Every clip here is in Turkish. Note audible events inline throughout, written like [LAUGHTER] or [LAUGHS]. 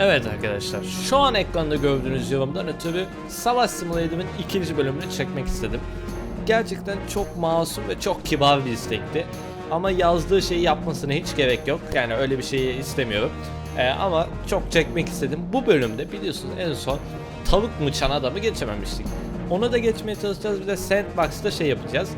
Evet arkadaşlar şu an ekranda gördüğünüz yorumdan ötürü Savaş Simulator'ın ikinci bölümünü çekmek istedim. Gerçekten çok masum ve çok kibar bir istekti. Ama yazdığı şeyi yapmasına hiç gerek yok. Yani öyle bir şeyi istemiyorum. Ee, ama çok çekmek istedim. Bu bölümde biliyorsunuz en son tavuk mıçan adamı geçememiştik. Ona da geçmeye çalışacağız. Bir de Sandbox'ta şey yapacağız.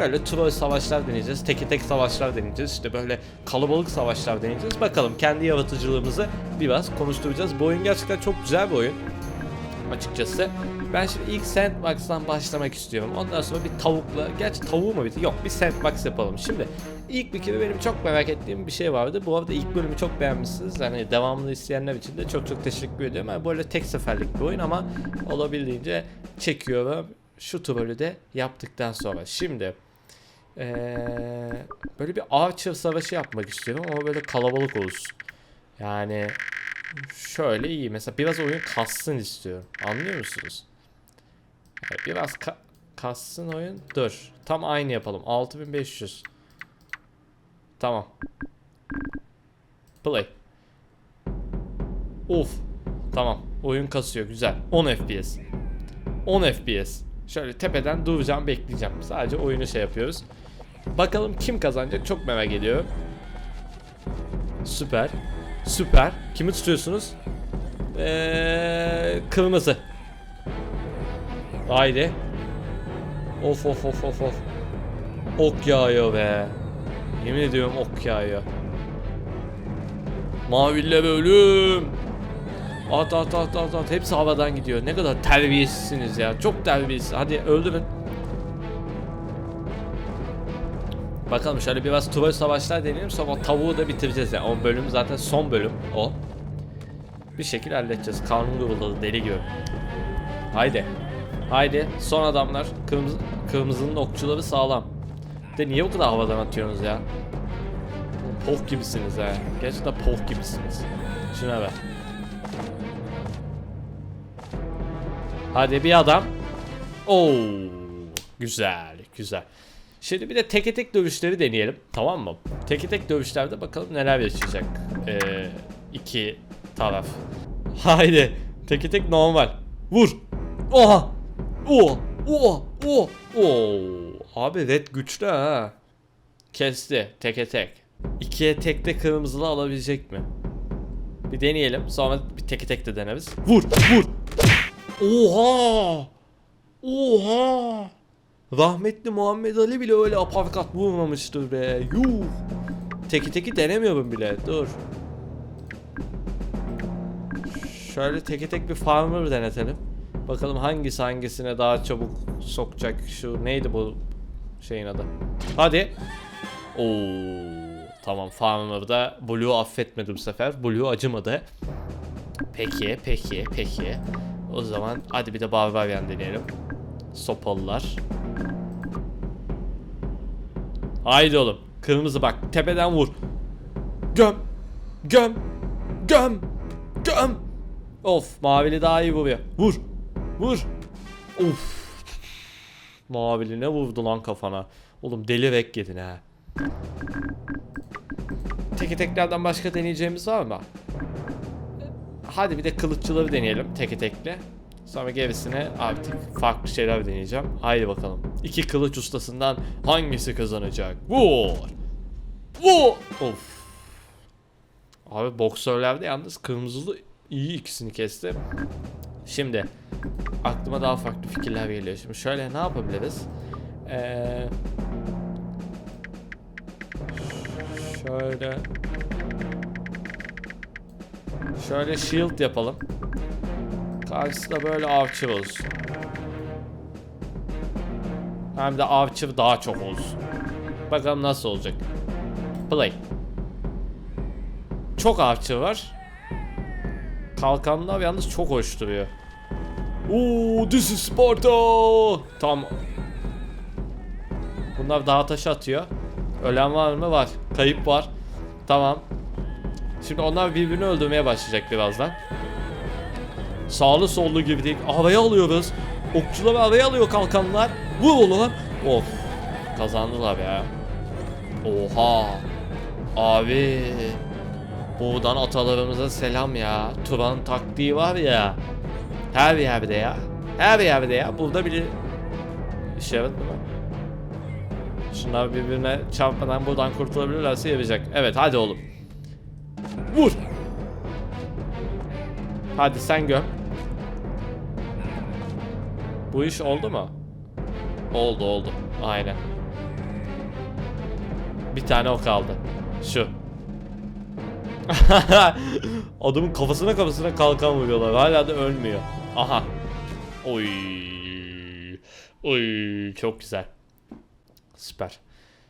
Böyle troll savaşlar deneyeceğiz. Teki tek savaşlar deneyeceğiz. İşte böyle kalabalık savaşlar deneyeceğiz. Bakalım kendi yaratıcılığımızı biraz konuşturacağız. Bu oyun gerçekten çok güzel bir oyun. Açıkçası. Ben şimdi ilk Sandbox'tan başlamak istiyorum. Ondan sonra bir tavukla, gerçi tavuğu mu bitti? Yok bir Sandbox yapalım. Şimdi ilk bir kere benim çok merak ettiğim bir şey vardı. Bu arada ilk bölümü çok beğenmişsiniz. Hani devamını isteyenler için de çok çok teşekkür ediyorum. Yani böyle tek seferlik bir oyun ama olabildiğince çekiyorum. Şu trolü de yaptıktan sonra. Şimdi ee, böyle bir Archer savaşı yapmak istiyorum ama böyle kalabalık olsun. Yani şöyle iyi. Mesela biraz oyun kassın istiyorum. Anlıyor musunuz? Yani biraz ka- kassın oyun. Dur. Tam aynı yapalım. 6500. Tamam. Play. Of. Tamam. Oyun kasıyor. Güzel. 10 FPS. 10 FPS. Şöyle tepeden duracağım bekleyeceğim. Sadece oyunu şey yapıyoruz. Bakalım kim kazanacak çok merak ediyorum. Süper. Süper. Kimi tutuyorsunuz? Ee, kırmızı. Haydi. Of of of of of. Ok yağıyor be. Yemin ediyorum ok yağıyor. Maville ölüm. At at at at at. Hepsi havadan gidiyor. Ne kadar terbiyesizsiniz ya. Çok terbiyesiz. Hadi öldürün. Bakalım şöyle biraz troll savaşlar deneyelim sonra tavuğu da bitireceğiz yani. O bölüm zaten son bölüm o. Bir şekilde halledeceğiz. Kanun guruladı deli gibi. Haydi. Haydi. Son adamlar. Kırmızı, kırmızının okçuları sağlam. De niye bu kadar havadan atıyorsunuz ya? Polk gibisiniz ha. Gerçekten polk gibisiniz. Şuna ver. Hadi bir adam. Oo, güzel, güzel. Şimdi bir de teke tek dövüşleri deneyelim. Tamam mı? Teke tek dövüşlerde bakalım neler yaşayacak. Ee, iki taraf. Haydi. Teke tek normal. Vur. Oha. Oha. Oha. Oha. Oo. Abi red güçlü ha. Kesti. Teke tek. İkiye tekte kırmızılı alabilecek mi? Bir deneyelim. Sonra bir teke tek de deneriz. Vur. Vur. Oha. Oha. Rahmetli Muhammed Ali bile öyle aparkat vurmamıştır be. Yuh. Teki teki denemiyorum bile. Dur. Şöyle teki tek bir farmer denetelim. Bakalım hangisi hangisine daha çabuk sokacak. Şu neydi bu şeyin adı? Hadi. Oo. Tamam farmer'da Blue'u affetmedi bu sefer. Blue acımadı. Peki, peki, peki. O zaman hadi bir de Barbarian deneyelim. Sopalılar. Haydi oğlum. Kırmızı bak. Tepeden vur. Göm. Göm. Göm. Göm. Of. Mavili daha iyi vuruyor. Vur. Vur. Of. Mavili ne vurdu lan kafana. Oğlum deli rek yedin ha. Teki teklerden başka deneyeceğimiz var mı? Hadi bir de kılıççıları deneyelim teke tekle. Sonra gerisine artık farklı şeyler deneyeceğim. Haydi bakalım. İki kılıç ustasından hangisi kazanacak? Vur! Vur! Of. Abi boksörlerde yalnız kırmızılı iyi ikisini kesti. Şimdi aklıma daha farklı fikirler geliyor. Şimdi şöyle ne yapabiliriz? Ee, şöyle Şöyle shield yapalım. Karşısında böyle avcı olsun. Hem de avcı daha çok olsun. Bakalım nasıl olacak. Play. Çok avcı var. Kalkanlar yalnız çok hoş duruyor. Oo, this is Sparta. Tam. Bunlar dağ taşı atıyor. Ölen var mı? Var. Kayıp var. Tamam. Şimdi onlar birbirini öldürmeye başlayacak birazdan. Sağlı sollu gibi değil. Havaya alıyoruz. Okçuları havaya alıyor kalkanlar. Vur oğlum. Of. Kazandılar ya. Oha. Abi. Buradan atalarımıza selam ya. Turan taktiği var ya. Her yerde ya. Her yerde ya. Burada bile işe yaradı mı? Şunlar birbirine çarpmadan buradan kurtulabilirlerse yarayacak. Evet hadi oğlum. Vur. Hadi sen göm. Bu iş oldu mu? Oldu oldu. Aynen. Bir tane o kaldı. Şu. [LAUGHS] Adamın kafasına kafasına kalkan vuruyorlar. Hala da ölmüyor. Aha. Oy. Oy çok güzel. Süper.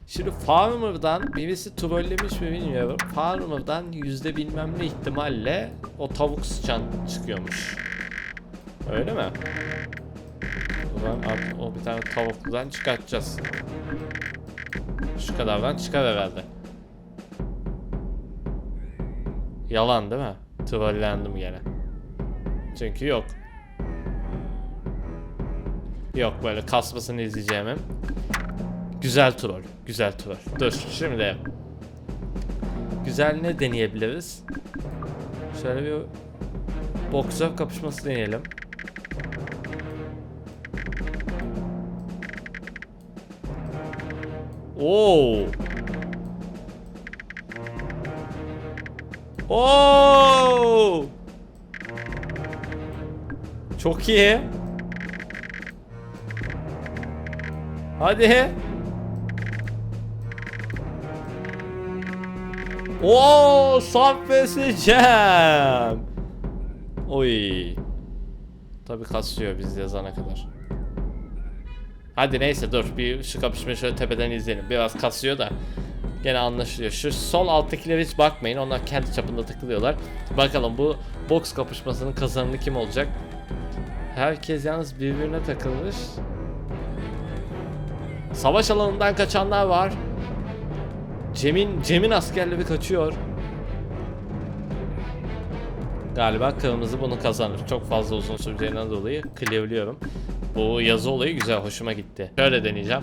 Şimdi Farmer'dan birisi trollemiş mi bilmiyorum. Farmer'dan yüzde bilmem ne ihtimalle o tavuk sıçan çıkıyormuş. Öyle mi? Artık o bir tane tavukludan çıkartacağız. Şu kadardan çıkar herhalde. Yalan değil mi? Trollendim gene. Çünkü yok. Yok böyle kasmasını izleyeceğim. Güzel troll. Güzel troll. Dur şimdi. Güzel ne deneyebiliriz? Şöyle bir boksör kapışması deneyelim. Oo. Oo. Çok iyi. Hadi. Oo, Cem. Oy. Tabii kasıyor biz yazana kadar. Hadi neyse dur bir şu kapışmayı şöyle tepeden izleyelim. Biraz kasıyor da gene anlaşılıyor. Şu sol alttakileri hiç bakmayın. Onlar kendi çapında takılıyorlar. Bakalım bu boks kapışmasının kazananı kim olacak? Herkes yalnız birbirine takılmış. Savaş alanından kaçanlar var. Cem'in Cem'in askerleri kaçıyor. Galiba kırmızı bunu kazanır. Çok fazla uzun süreceğinden dolayı clearlıyorum. Bu yazı olayı güzel, hoşuma gitti. Şöyle deneyeceğim.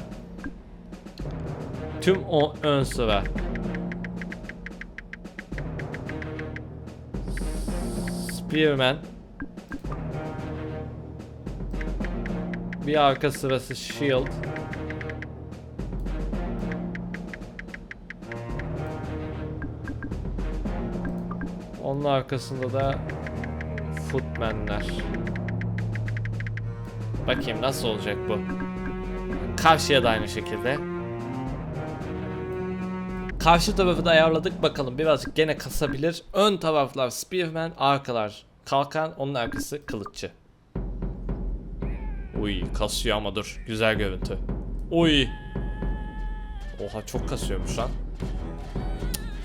Tüm o ön sıra. Spearman. Bir arka sırası Shield. Onun arkasında da Footman'ler. Bakayım nasıl olacak bu. Karşıya da aynı şekilde. Karşı tarafı da ayarladık bakalım birazcık gene kasabilir. Ön taraflar Spearman, arkalar kalkan, onun arkası kılıççı. Uy kasıyor ama dur güzel görüntü. Uy. Oha çok kasıyormuş lan.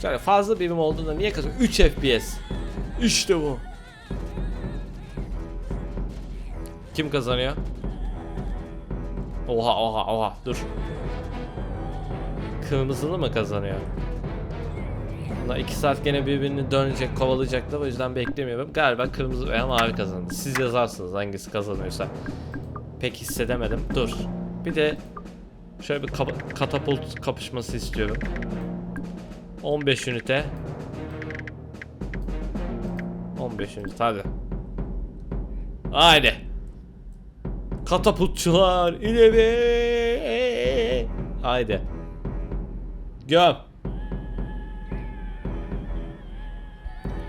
Şöyle fazla birim olduğunda niye kasıyor? 3 FPS. İşte bu. Kim kazanıyor? Oha oha oha dur. Kırmızılı mı kazanıyor? Bunlar 2 saat gene birbirini dönecek kovalayacaklar o yüzden beklemiyorum. Galiba kırmızı veya mavi kazandı. Siz yazarsınız hangisi kazanıyorsa. Pek hissedemedim. Dur. Bir de şöyle bir kapa- katapult kapışması istiyorum. 15 ünite. 15 ünite hadi. Haydi. Katapultçular ileri. Haydi. Göm.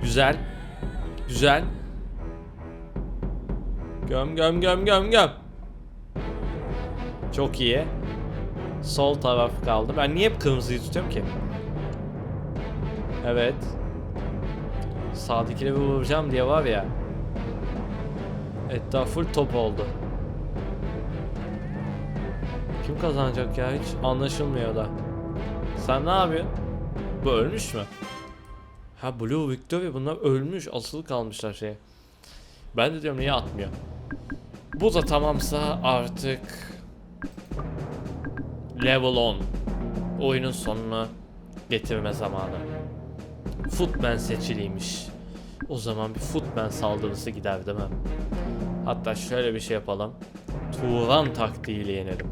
Güzel. Güzel. Göm göm göm göm göm. Çok iyi. Sol taraf kaldı. Ben niye hep kırmızıyı tutuyorum ki? Evet. Sağdakileri vuracağım diye var ya. Etraf full top oldu. Kim kazanacak ya hiç anlaşılmıyor da. Sen ne yapıyorsun? Bu ölmüş mü? Ha Blue Victoria bunlar ölmüş asılı kalmışlar şeye. Ben de diyorum niye atmıyor. Bu da tamamsa artık level 10 oyunun sonunu getirme zamanı. Footman seçiliymiş. O zaman bir Footman saldırısı gider değil mi? Hatta şöyle bir şey yapalım. Turan taktiğiyle yenelim.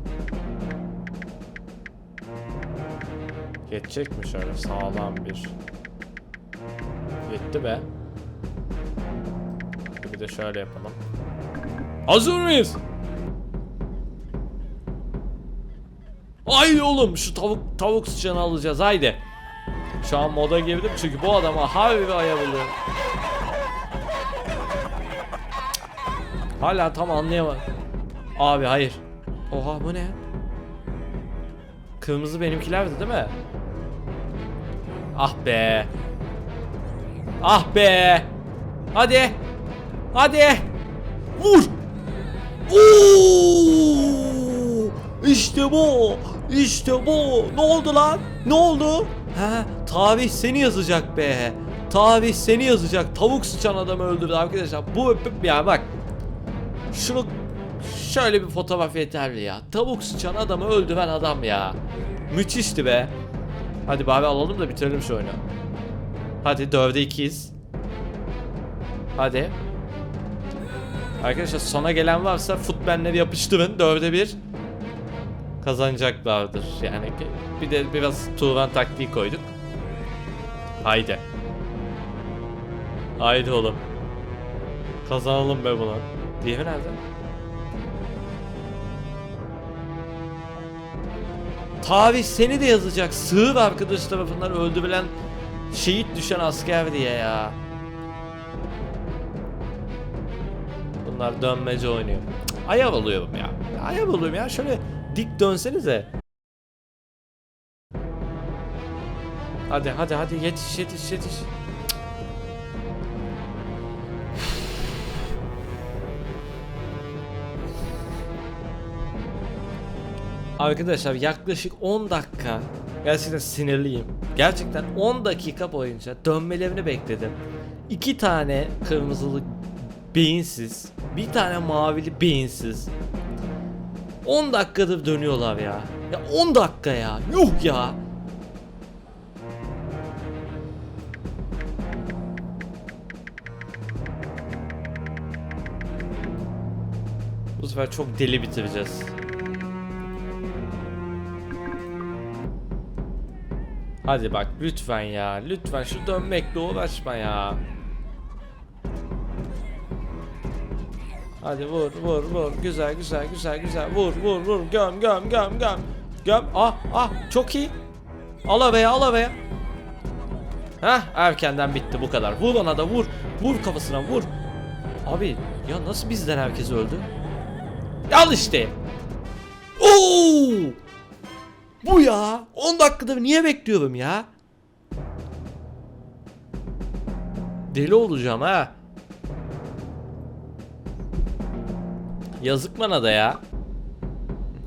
Geçecek mi şöyle sağlam bir bitti be. Bir de şöyle yapalım. Hazır mıyız? Haydi oğlum şu tavuk tavuk sıçanı alacağız haydi. Şu an moda girdim çünkü bu adama harbi ayarlıyorum. Hala tam anlayamadım. Abi hayır. Oha bu ne? Kırmızı benimkilerdi değil mi? Ah be. Ah be. Hadi. Hadi. Vur. Oo! İşte bu. İşte bu. Ne oldu lan? Ne oldu? Ha, tarih seni yazacak be. Tarih seni yazacak. Tavuk sıçan adamı öldürdü arkadaşlar. Bu ya bak. Şunu şöyle bir fotoğraf yeterli ya. Tavuk sıçan adamı öldüren adam ya. Müthişti be. Hadi bari alalım da bitirelim şu oyunu. Hadi 4'e 2'yiz. Hadi. Arkadaşlar sona gelen varsa futbenleri yapıştırın 4'e 1 kazanacaklardır. Yani bir de biraz Turan taktiği koyduk. Haydi. Haydi oğlum. Kazanalım be bunu. Diğeri nerede? Tarih seni de yazacak. Sığır arkadaş tarafından öldürülen şehit düşen asker diye ya. Bunlar dönmece oynuyor. Ayav oluyorum ya. Ayav oluyorum ya. Şöyle dik dönsenize. Hadi hadi hadi yetiş yetiş yetiş. Arkadaşlar yaklaşık 10 dakika gerçekten sinirliyim. Gerçekten 10 dakika boyunca dönmelerini bekledim. İki tane kırmızılı beyinsiz, bir tane mavili beyinsiz. 10 dakikadır dönüyorlar ya. Ya 10 dakika ya. Yuh ya. Bu sefer çok deli bitireceğiz. Hadi bak lütfen ya. Lütfen şu dönmekle uğraşma ya. Hadi vur vur vur. Güzel güzel güzel güzel. Vur vur vur. Göm göm göm göm. Göm. Ah ah çok iyi. Ala be ala be. Heh erkenden bitti bu kadar. Vur ona da vur. Vur kafasına vur. Abi ya nasıl bizden herkes öldü? Al işte. Oo! Bu ya. 10 dakikadır niye bekliyorum ya? Deli olacağım ha. Yazık bana da ya.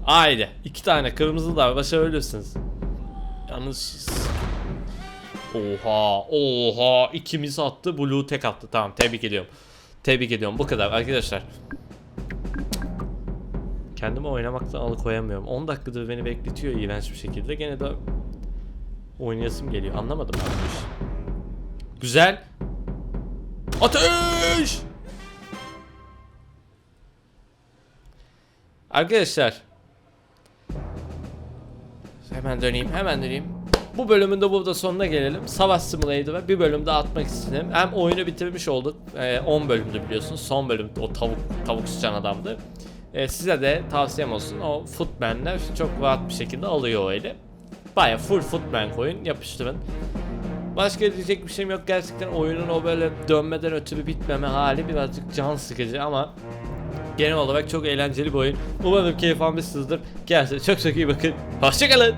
Haydi. iki tane kırmızı da başarabilirsiniz. Yalnız... Oha, oha. ikimiz attı, Blue tek attı. Tamam, tebrik ediyorum. Tebrik ediyorum. Bu kadar arkadaşlar. Kendimi oynamaktan alıkoyamıyorum. 10 dakikadır beni bekletiyor iğrenç bir şekilde. Gene de oynayasım geliyor. Anlamadım ben bu işi. Güzel. Ateş! Arkadaşlar. Hemen döneyim, hemen döneyim. Bu bölümün de burada sonuna gelelim. Savaş Simulator'a bir bölüm daha atmak istedim. Hem oyunu bitirmiş olduk. Ee, 10 bölümdü biliyorsunuz. Son bölüm o tavuk tavuk sıçan adamdı. Ee, size de tavsiyem olsun. O footmanler çok rahat bir şekilde alıyor öyle. Baya full footman koyun, yapıştırın. Başka diyecek bir şeyim yok. Gerçekten oyunun o böyle dönmeden ötürü bitmeme hali birazcık can sıkıcı ama genel olarak çok eğlenceli bir oyun. Umarım keyif almışsınızdır. Kendinize çok çok iyi bakın. Hoşçakalın.